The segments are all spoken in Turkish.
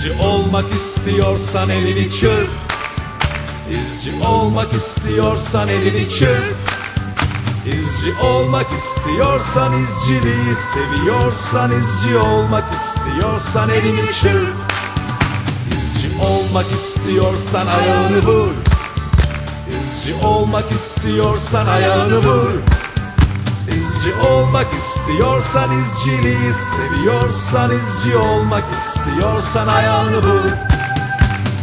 İzci olmak istiyorsan elini çırp. İzci olmak istiyorsan elini çırp. İzci olmak istiyorsan izciliği seviyorsan izci olmak istiyorsan elini çırp. İzci olmak istiyorsan ayağını vur. İzci olmak istiyorsan ayağını vur olmak istiyorsan izciliği seviyorsan izci olmak istiyorsan ayağını vur.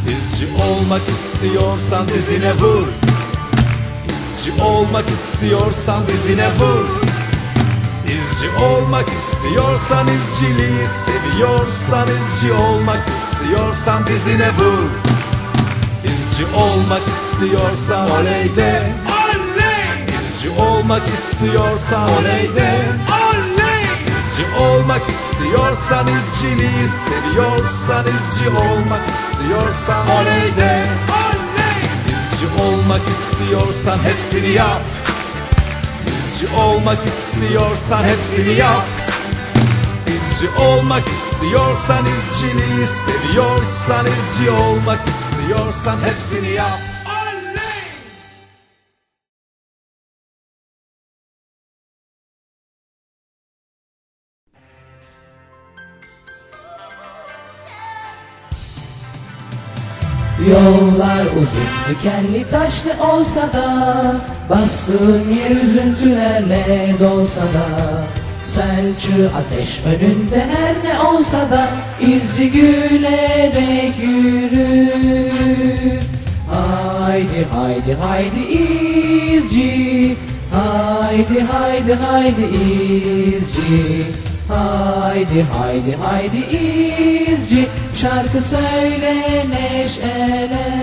İzci olmak istiyorsan dizine vur. İzci olmak istiyorsan dizine vur. İzci olmak istiyorsan izciliği seviyorsan izci olmak istiyorsan dizine vur. İzci olmak istiyorsan oley de olmak istiyorsan oley! De İzci olmak istiyorsan izciliği seviyorsan izci olmak istiyorsan oley! De İzci olmak istiyorsan hepsini yap. İzci olmak istiyorsan hepsini yap. İzci olmak istiyorsan izciliği seviyorsan izci olmak istiyorsan hepsini yap Yollar uzun dikenli taşlı olsa da Bastığın yer üzüntülerle dolsa da. Selçuk ateş önünde her ne olsa da izci gülerek yürür. Haydi haydi haydi izci Haydi haydi haydi izci Haydi haydi haydi izci şarkı söyle neşele